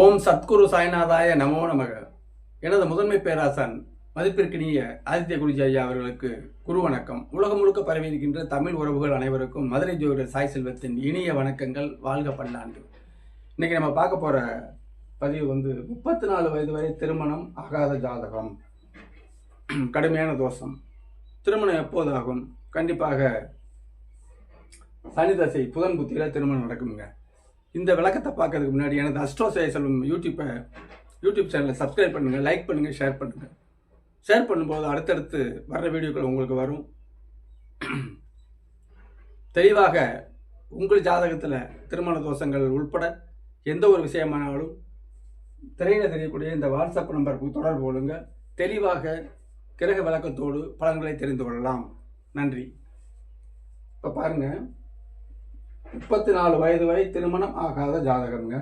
ஓம் சத்குரு சாய்நாதாய நமோ நமக. எனது முதன்மை பேராசன் மதிப்பிற்கினிய ஆதித்ய குருஜி ஐயா அவர்களுக்கு குரு வணக்கம். உலகம் முழுக்க பரவி இருக்கின்ற தமிழ் உறவுகள் அனைவருக்கும் மதுரை ஜோதிடர் சாய் செல்வத்தின் இனிய வணக்கங்கள். வாழ்க பல்லாண்டு இன்னைக்கு நம்ம பார்க்க போற பதிவு வந்து முப்பத்தி நாலு வயது வரை திருமணம் ஆகாத ஜாதகம். கடுமையான தோஷம். திருமணம் எப்போதாகும் கண்டிப்பாக சனி தசை புதன் புத்தியில் திருமணம் நடக்குங்க இந்த விளக்கத்தை பார்க்கறதுக்கு முன்னாடி எனது அஸ்ட்ரோசய செல்வம் யூடியூப்பை யூடியூப் சேனலை சப்ஸ்கிரைப் பண்ணுங்கள் லைக் பண்ணுங்கள் ஷேர் பண்ணுங்கள் ஷேர் பண்ணும்போது அடுத்தடுத்து வர்ற வீடியோக்கள் உங்களுக்கு வரும். தெளிவாக உங்கள் ஜாதகத்தில் திருமண தோஷங்கள் உள்பட எந்த ஒரு விஷயமானாலும் திரையில் தெரியக்கூடிய இந்த வாட்ஸ்அப் நம்பருக்கு தொடர்பு கொள்ளுங்க. தெளிவாக கிரக விளக்கத்தோடு பலன்களை தெரிந்து கொள்ளலாம். நன்றி. இப்போ பாருங்கள் முப்பத்தி நாலு வயது வரை திருமணம் ஆகாத ஜாதகம்ங்க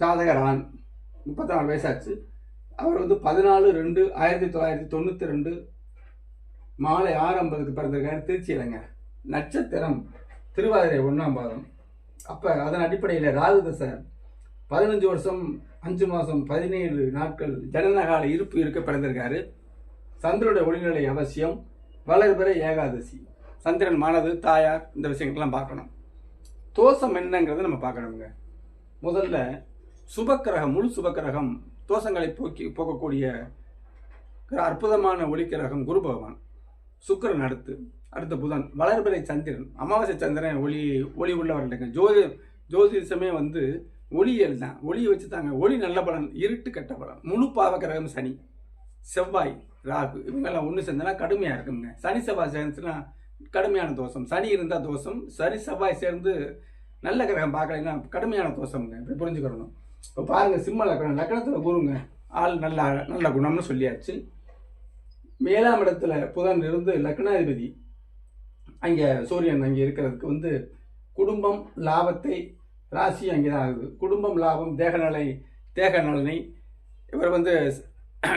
ஜாதகர் ஆண் முப்பத்தி நாலு வயசாச்சு. அவர் வந்து பதினாலு ரெண்டு ஆயிரத்தி தொள்ளாயிரத்தி தொண்ணூற்றி ரெண்டு மாலை ஆறு ஐம்பதுக்கு பிறந்திருக்காரு. திருச்சியிலங்க நட்சத்திரம் திருவாதிரை ஒன்றாம் பாதம். அப்போ அதன் அடிப்படையில் ராகு தசை. பதினஞ்சு வருஷம் அஞ்சு மாதம் பதினேழு நாட்கள் ஜனனகால இருப்பு இருக்க பிறந்திருக்காரு. சந்திரனுடைய ஒளிநிலை அவசியம். வளர்பிற ஏகாதசி. சந்திரன் மானது தாயார் இந்த விஷயங்கள்லாம் பார்க்கணும். தோஷம் என்னங்கிறத நம்ம பார்க்கணுங்க. முதல்ல சுபக்கிரகம் முழு சுபக்கிரகம் தோஷங்களை போக்கி போக்கக்கூடிய அற்புதமான ஒளிக்கிரகம் குரு பகவான். சுக்கரன் அடுத்து அடுத்த புதன். வளர்பிறை சந்திரன். அமாவாசை சந்திரன் ஒளி ஒளி உள்ளவர்களுக்கு ஜோதி ஜோதிஷமே வந்து ஒளியல் தான். ஒளியை வச்சு தாங்க ஒளி நல்ல பலன் இருட்டு கெட்ட பலன். முழு பாவக்கிரகம் சனி. செவ்வாய் ராகு. இவங்கெல்லாம் ஒன்று சேர்ந்தனா கடுமையாக இருக்குங்க. சனி செவ்வாய் சேர்ந்துச்சுன்னா கடுமையான தோஷம். சனி இருந்தால் தோஷம். சனி செவ்வாய் சேர்ந்து நல்ல கிரகம் பார்க்கலைன்னா கடுமையான தோஷம்ங்க. இப்படி புரிஞ்சுக்கிறணும் இப்போ பாருங்கள் சிம்ம லக்கணம். லக்கணத்தில் குருங்க ஆள் நல்ல நல்ல குணம்னு சொல்லியாச்சு. மேலாம் இடத்துல புதன் இருந்து லக்னாதிபதி. அங்கே சூரியன் அங்கே இருக்கிறதுக்கு வந்து குடும்பம் லாபத்தை ராசி அங்கே தான் ஆகுது. குடும்பம் லாபம் தேகநலை தேக நலனை. இவர் வந்து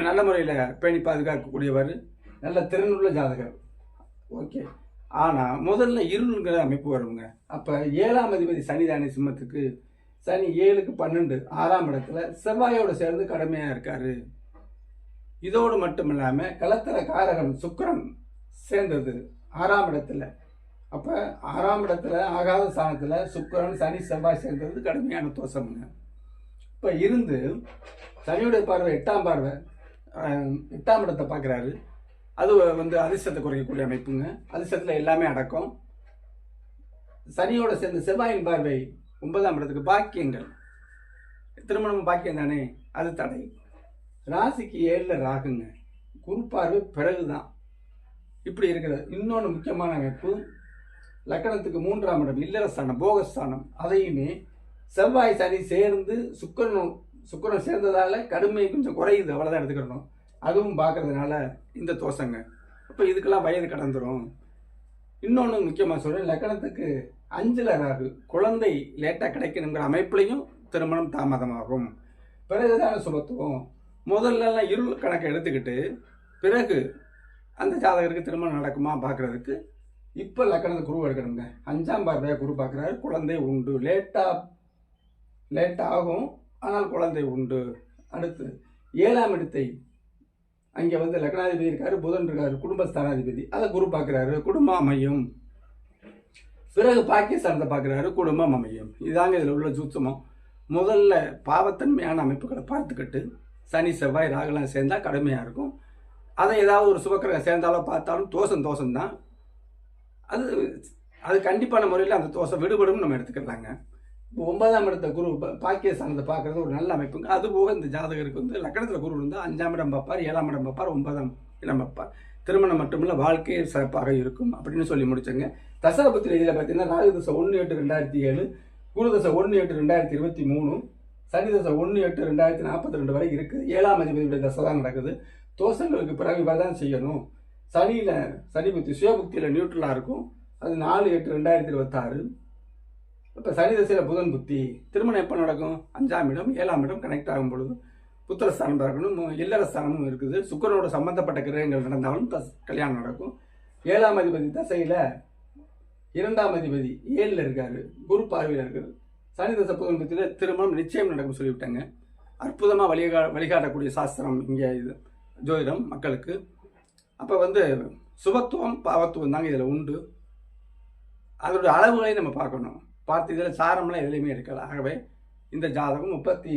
நல்ல முறையில் பேணி பாதுகாக்கக்கூடியவர். நல்ல திறனுள்ள ஜாதகர். ஓகே. ஆனால் முதல்ல இருள்ங்கிற அமைப்பு வருங்க. அப்போ ஏழாம் அதிபதி சனிதானி சிம்மத்துக்கு சனி ஏழுக்கு பன்னெண்டு ஆறாம் இடத்துல செவ்வாயோடு சேர்ந்து கடமையாக இருக்காரு. இதோடு மட்டும் இல்லாமல் கலத்தர காரகன் சுக்கரம் சேர்ந்தது ஆறாம் இடத்துல. அப்போ ஆறாம் இடத்துல ஆகாத ஸ்தானத்தில் சுக்கரன் சனி செவ்வாய் சேர்ந்தது கடுமையான தோஷம்ங்க. இப்போ இருந்து சனியுடைய பார்வை எட்டாம் பார்வை எட்டாம் இடத்தை பார்க்குறாரு. அது வந்து அதிர்ஷ்டத்தை குறைக்கக்கூடிய அமைப்புங்க. அதிர்ஷ்டத்தில் எல்லாமே அடக்கம். சனியோட சேர்ந்த செவ்வாயின் பார்வை ஒன்பதாம் இடத்துக்கு பாக்கியங்கள். திருமணம் பாக்கியம் தானே? அது தடை. ராசிக்கு ஏழில் ராகுங்க. குரு பார்வை பிறகுதான். இப்படி இருக்கிறது. இன்னொன்று முக்கியமான அமைப்பு. லக்கணத்துக்கு மூன்றாம் இடம் இல்லறஸ்தானம் போகஸ்தானம் அதையுமே செவ்வாய் சனி சேர்ந்து சுக்கரன் சுக்கரன் சேர்ந்ததால் கடுமை கொஞ்சம் குறையுது. அவ்வளோதான் எடுத்துக்கணும். அதுவும் பார்க்கறதுனால இந்த தோசைங்க அப்போ இதுக்கெல்லாம் வயது கடந்துடும் இன்னொன்று முக்கியமாக சொல்கிறேன் லக்கணத்துக்கு அஞ்சில் ராகு குழந்தை லேட்டாக கிடைக்கணுங்கிற அமைப்புலையும் திருமணம் தாமதமாகும். பிறகுதான சுபத்துவம். முதல்லலாம் இருள் கணக்கை எடுத்துக்கிட்டு பிறகு அந்த ஜாதகருக்கு திருமணம் நடக்குமா பார்க்குறதுக்கு இப்போ லக்கணத்துக்கு குரு எடுக்கணுங்க. அஞ்சாம் பார்வையாக குரு பார்க்குறாரு குழந்தை உண்டு. லேட்டாக லேட்டாகும் ஆகும் ஆனால் குழந்தை உண்டு. அடுத்து ஏழாம் இடத்தை அங்கே வந்து லக்னாதிபதி இருக்காரு புதன் இருக்காரு குடும்பஸ்தானாதிபதி. அதை குரு பார்க்குறாரு குடும்பம் அமையும். பிறகு பாகிஸ்தானத்தை பார்க்குறாரு குடும்பம் அமையும். இதாங்க இதில் உள்ள சூட்சமம். முதல்ல பாவத்தன்மையான அமைப்புகளை பார்த்துக்கிட்டு சனி செவ்வாய் ராகுலாம் சேர்ந்தா கடுமையாக இருக்கும். அதை ஏதாவது ஒரு சுபக்கிரகம் சேர்ந்தாலோ பார்த்தாலும் தோஷம் தான் அது அது கண்டிப்பான முறையில் அந்த தோஷம் விடுபடும் நம்ம எடுத்துக்கலாங்க. ஒன்பதாம் இடத்த குரு பா- பாக்கியஸ்தானத்தை பார்க்கறது ஒரு நல்ல அமைப்புங்க அது போக இந்த ஜாதகருக்கு வந்து லக்கணத்தில் குரு இருந்தால் அஞ்சாம் இடம் பார்ப்பார் ஏழாம் இடம் பார்ப்பார் ஒன்பதாம் இடம் பார்ப்பார். திருமணம் மட்டுமில்ல வாழ்க்கை சிறப்பாக இருக்கும் அப்படின்னு சொல்லி முடிச்சங்க. தசரபுத்திர இதில் பார்த்தீங்கன்னா ராகு தசை ஒன்று எட்டு ரெண்டாயிரத்தி ஏழு குரு தசை ஒன்று எட்டு ரெண்டாயிரத்தி இருபத்தி மூணு சனி தசை ஒன்று எட்டு ரெண்டாயிரத்தி நாற்பத்தி ரெண்டு வரை இருக்குது ஏழாம் அதிபதியுடைய தசை தான் நடக்குது. தோஷங்களுக்கு பிறகு தான் செய்யணும். சனியில் சனி புத்தி சுயபுக்தியில் நியூட்ரலாக இருக்கும். அது நாலு எட்டு ரெண்டாயிரத்தி இருபத்தாறு. இப்போ சனி திசையில் புதன் புத்தி திருமணம் எப்போ நடக்கும்? அஞ்சாம் இடம் ஏழாம் இடம் கனெக்ட் ஆகும் பொழுது புத்திரஸ்தானம் இல்லற இல்லறஸ்தானமும் இருக்குது. சுக்கரோட சம்பந்தப்பட்ட கிரகங்கள் நடந்தாலும் தஸ் கல்யாணம் நடக்கும். ஏழாம் அதிபதி தசையில் இரண்டாம் அதிபதி ஏழில் இருக்கார் குரு பார்வையில் இருக்கார் சனி தசை புதன் திருமணம் நிச்சயம் நடக்கும் சொல்லிவிட்டாங்க. அற்புதமாக வழிகா வழிகாட்டக்கூடிய சாஸ்திரம் இங்கே இது ஜோதிடம் மக்களுக்கு. அப்போ வந்து சுபத்துவம் பாவத்துவம் தாங்க இதில் உண்டு. அதோட அளவுகளை நம்ம பார்க்கணும். பார்த்து இதில் சாரம்லாம் எதுலேயுமே எடுக்கல ஆகவே இந்த ஜாதகம் முப்பத்தி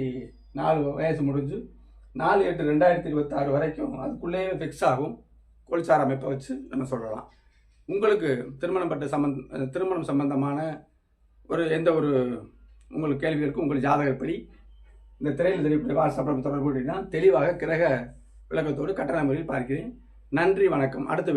நாலு வயசு முடிஞ்சு நாலு எட்டு ரெண்டாயிரத்தி இருபத்தாறு வரைக்கும் அதுக்குள்ளேயே ஃபிக்ஸ் ஆகும். கோல்சார அமைப்பை வச்சு நம்ம சொல்லலாம். உங்களுக்கு திருமணம் பட்ட சம்பந்த திருமணம் சம்பந்தமான ஒரு எந்த ஒரு உங்களுக்கு கேள்விகளுக்கும் உங்கள் ஜாதகப்படி இந்த திரையில் தெரியக்கூடிய வாட்ஸ்அப்பில் தொடர்பு கொண்டீங்கன்னா தெளிவாக கிரக விளக்கத்தோடு கட்டண முறையில் பார்க்கிறேன். நன்றி வணக்கம். அடுத்த